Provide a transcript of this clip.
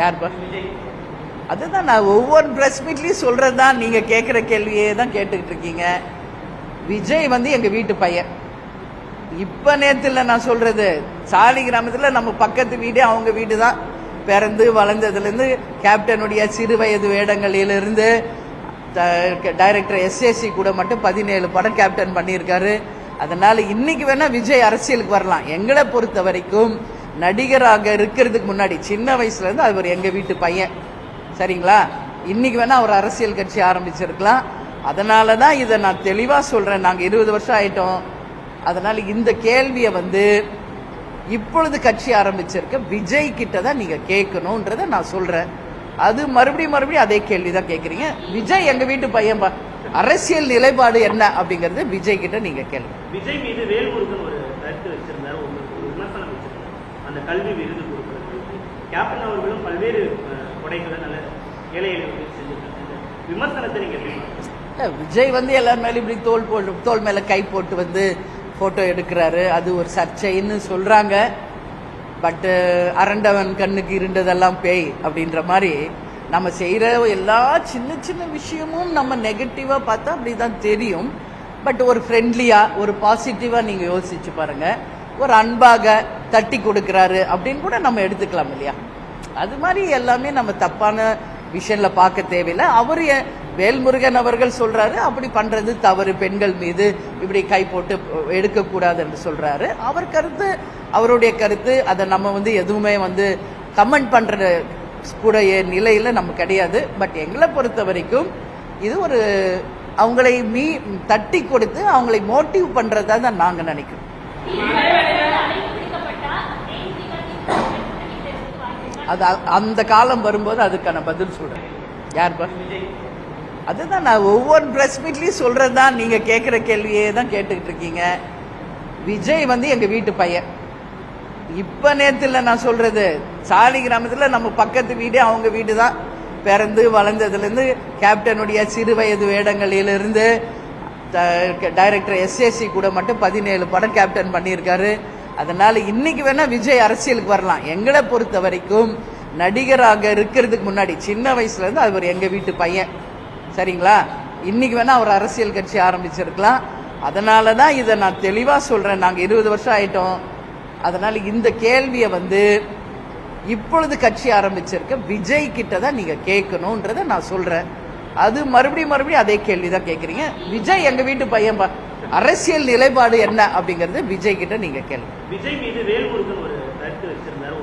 யார்ப்பா அதுதான் நான் ஒவ்வொரு ப்ரெஸ் மீட்லேயும் சொல்கிறது தான் நீங்கள் கேட்குற கேள்வியே தான் கேட்டுக்கிட்டு இருக்கீங்க. விஜய் வந்து எங்கள் வீட்டு பையன். இப்போ நேரத்தில் நான் சொல்கிறது சாலி கிராமத்தில் நம்ம பக்கத்து வீடு அவங்க வீடு தான் பிறந்து வளர்ந்ததுலேருந்து கேப்டனுடைய சிறு வயது வேடங்களிலிருந்து டைரக்டர் எஸ்எஸ்சி கூட மட்டும் பதினேழு படம் கேப்டன் பண்ணியிருக்காரு. அதனால இன்னைக்கு வேணா விஜய் அரசியலுக்கு வரலாம். எங்களை பொறுத்த வரைக்கும் நடிகராக இருக்கிறதுக்கு முன்னாடி சின்ன வயசுல இருந்து அவர் எங்க வீட்டு பையன். சரிங்களா? இன்னைக்கு வேணா அவர் அரசியல் கட்சி ஆரம்பிச்சிருக்கலாம். அதனால தான் இதை நான் தெளிவா சொல்றேன். நாங்கள் இருபது வருஷம் ஆயிட்டோம். அதனால இந்த கேள்வியை வந்து இப்பொழுது கட்சி ஆரம்பிச்சிருக்க விஜய் கிட்ட தான் நீங்க கேட்கணுன்றதை நான் சொல்றேன். அது மறுபடியும் மறுபடியும் அதே கேள்வி தான் கேட்குறீங்க. விஜய் எங்க வீட்டு பையன் பா அரசியல் நிலைப்பாடு என்ன அப்படிங்கறது விஜய் கிட்ட நீங்க கேள்வி விஜய் மீது வேல்முருகன் ஒரு கருத்து வச்சிருந்தார் உங்களுக்கு ஒரு விமர்சனம் வச்சிருந்தார் அந்த கல்வி விருது கொடுக்கறது. கேப்டன் அவர்களும் பல்வேறு கொடைகளை நல்ல ஏழை எளியவர்களுக்கு செஞ்சிருக்காங்க. விமர்சனத்தை நீங்க எப்படி விஜய் வந்து எல்லார் மேலே இப்படி தோல் போட்டு தோல் மேல கை போட்டு வந்து போட்டோ எடுக்கிறாரு. அது ஒரு சர்ச்சைன்னு சொல்றாங்க. பட்டு அரண்டவன் கண்ணுக்கு இருண்டதெல்லாம் பேய் அப்படின்ற மாதிரி நம்ம செய்கிற எல்லா சின்ன சின்ன விஷயமும் நம்ம நெகட்டிவா பார்த்தா அப்படிதான் தெரியும். பட் ஒரு ஃப்ரெண்ட்லியா ஒரு பாசிட்டிவா நீங்க யோசிச்சு பாருங்க. ஒரு அன்பாக தட்டி கொடுக்கறாரு அப்படின்னு கூட நம்ம எடுத்துக்கலாம் இல்லையா? அது மாதிரி எல்லாமே நம்ம தப்பான விஷயம்ல பார்க்க தேவையில்லை. அவர் வேல்முருகன் அவர்கள் சொல்றாரு அப்படி பண்றது தவறு. பெண்கள் மீது இப்படி கை போட்டு எடுக்கக்கூடாது என்று சொல்றாரு. அவர் கருத்து அவருடைய கருத்து அதை நம்ம வந்து எதுவுமே வந்து கமெண்ட் பண்ற கூடைய நிலையில நம்ம கிடையாது. பட் எங்களை பொறுத்த வரைக்கும் இது ஒரு அவங்களை மீ தட்டி கொடுத்து அவங்களை மோட்டிவ் பண்றதா தான் நாங்க நினைக்கிறோம். அது அ- அந்த காலம் வரும்போது அதுக்கான பதில் சொல்றேன். யார்ப்பா அதுதான் நான் ஒவ்வொரு ப்ரெஸ் மீட்லேயும் சொல்கிறது தான் நீங்கள் கேட்குற கேள்வியே தான் கேட்டுக்கிட்டு இருக்கீங்க. விஜய் வந்து எங்கள் வீட்டு பையன். இப்போ நேரத்தில் நான் சொல்கிறது சாலி கிராமத்தில் நம்ம பக்கத்து வீடு அவங்க வீடு தான் பிறந்து வளர்ந்ததுலேருந்து கேப்டனுடைய சிறு வயது வேடங்களிலிருந்து டைரக்டர் எஸ்எஸ்சி கூட மட்டும் பதினேழு படம் கேப்டன் பண்ணியிருக்காரு. அதனால இன்னைக்கு வேணா விஜய் அரசியலுக்கு வரலாம். எங்களை பொறுத்த வரைக்கும் நடிகராக இருக்கிறதுக்கு முன்னாடி சின்ன வயசுல இருந்து அவர் எங்க வீட்டு பையன். சரிங்களா? இன்னைக்கு வேணா அவர் அரசியல் கட்சி ஆரம்பிச்சிருக்கலாம். அதனால தான் இதை நான் தெளிவாக சொல்றேன். நாங்கள் இருபது வருஷம் ஆயிட்டோம். அதனால இந்த கேள்வியை வந்து இப்பொழுது கட்சி ஆரம்பிச்சிருக்க விஜய் கிட்ட தான் நீங்க கேட்கணுன்றதை நான் சொல்றேன். அது மறுபடியும் மறுபடியும் அதே கேள்வி தான் கேட்குறீங்க. விஜய் எங்க வீட்டு பையன் பா அரசியல் நிலைப்பாடு என்ன அப்படிங்கறது விஜய் கிட்ட நீங்க கேளுங்க. விஜய் மீது வேல்முருகன் ஒரு கருத்து வச்சிருந்தாரு.